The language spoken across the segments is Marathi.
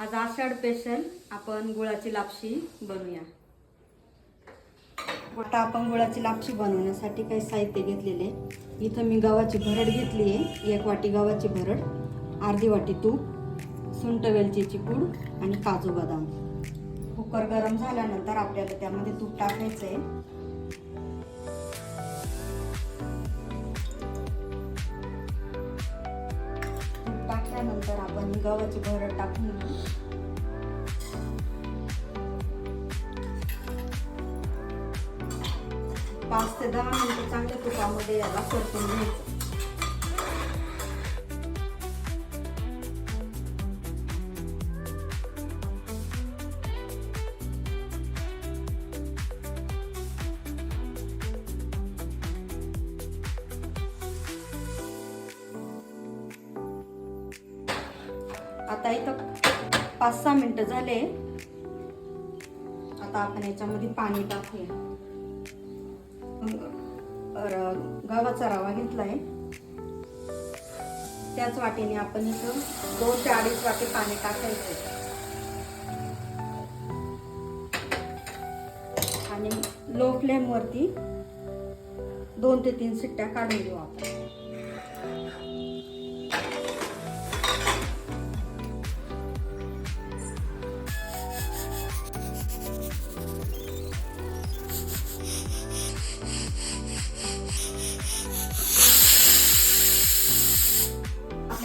आज आषाढ स्पेशल आपण गुळाची लापशी बनवूया. आता आपण गुळाची लापशी बनवण्यासाठी काही साहित्य घेतलेले. इथं मी गव्हाची भरड घेतली आहे. एक वाटी गव्हाची भरड अर्धी वाटी तूप सुंट वेलचीची पूड आणि काजू बदाम. कुकर गरम झाल्यानंतर आपल्याला त्यामध्ये तूप टाकायचं आहे त्यानंतर आपण गव्हाची भरड टाकून घेऊ. पाच ते दहा मिनिटं चांगल्या तुपामध्ये याला परतून घ्यायचं. आता इथं पाच सहा मिनिटं झाले. आता आपण याच्यामध्ये पाणी टाकूया. गव्हाचा रवा घेतलाय. त्याच वाटेने आपण इथं दोन ते अडीच वाटे पाणी टाकायचं आणि लो फ्लेम वरती दोन ते तीन सिट्ट्या काढून घेऊ आपण.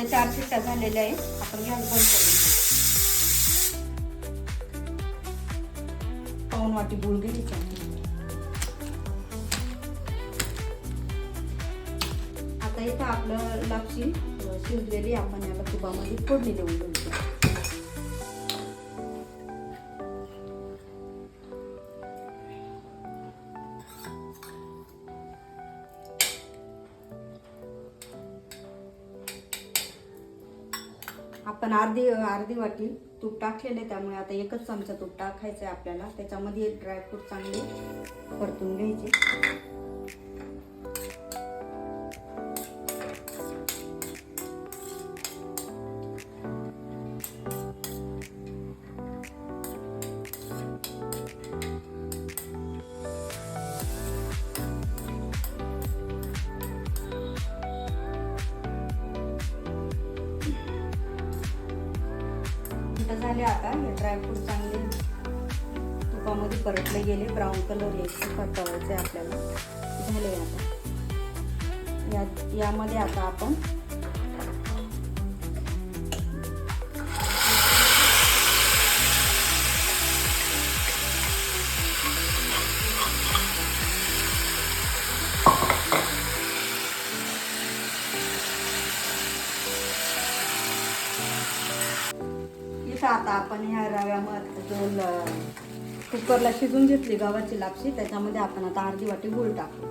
आपल्या चार शिट्ट्या झालेल्या आहेत. आपण गॅस बंद करून पाऊन वाटी गुळ घ्यायचा आता इथं आपलं लापशी शिजलेली आपण याला तुपामध्ये फोडणी देऊन घ्यायची आपण अर्धी अर्धी वाटी तूप टाकलेलं आहे त्यामुळे आता एकच चमचा तूप टाकायचं आहे आपल्याला. त्याच्यामध्ये ड्रायफ्रूट चांगले परतून घ्यायचे. झाले आता हे ड्रायफ्रूट चांगले. तुपामध्ये परतले गेले ब्राऊन कलर यायचे परतवायचे आपल्याला झाले आता. यात यामध्ये आता आपण इथं आता आपण ह्या रव्यामध्ये जो ल- कुकरला शिजून घेतली गव्हाची लापशी त्याच्यामध्ये आपण आता अर्धी वाटी गुळ टाकू.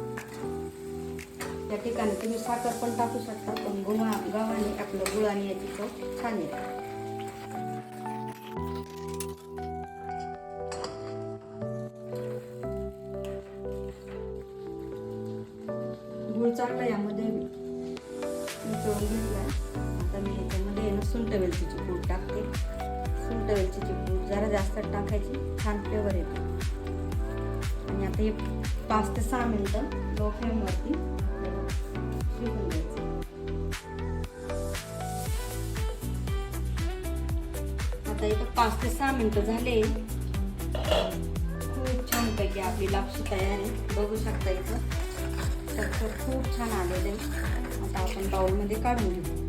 त्या ठिकाणी तुम्ही साखर पण टाकू शकता पण गुळा गव्हाने आपलं गुळाने याची चव छान येते. गुळ चांगला यामध्ये मिसळून घेतला आता मी याच्यामध्ये सुंट वेलचीची पूड टाक सुंठ वेलचीची पूड जरा जास्त टाकायची छान फ्लेवर येतो. आणि आता हे पाच ते सहा मिनटं लो फ्लेमवरती शिजून द्यायचं आता इथं पाच ते सहा मिनटं झाले. खूप छानपैकी आपली लापशी तयार आहे. बघू शकता इथं. तर खूप छान आलेलं आहे. आता आपण बाउलमध्ये काढून घेऊ.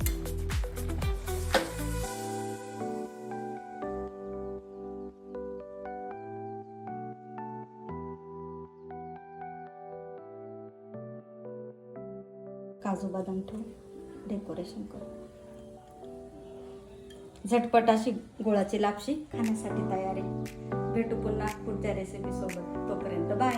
काजू बदाम ठेवून डेकोरेशन करू झटपट अशी गुळाची लापशी खाण्यासाठी तयार आहे. भेटू पुन्हा पुढच्या रेसिपी सोबत. तोपर्यंत बाय